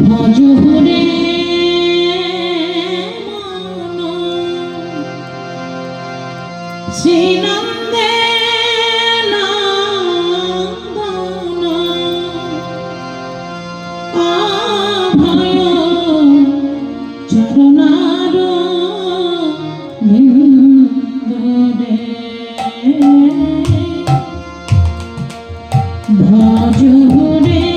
ভজ হরে ভজ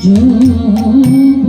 中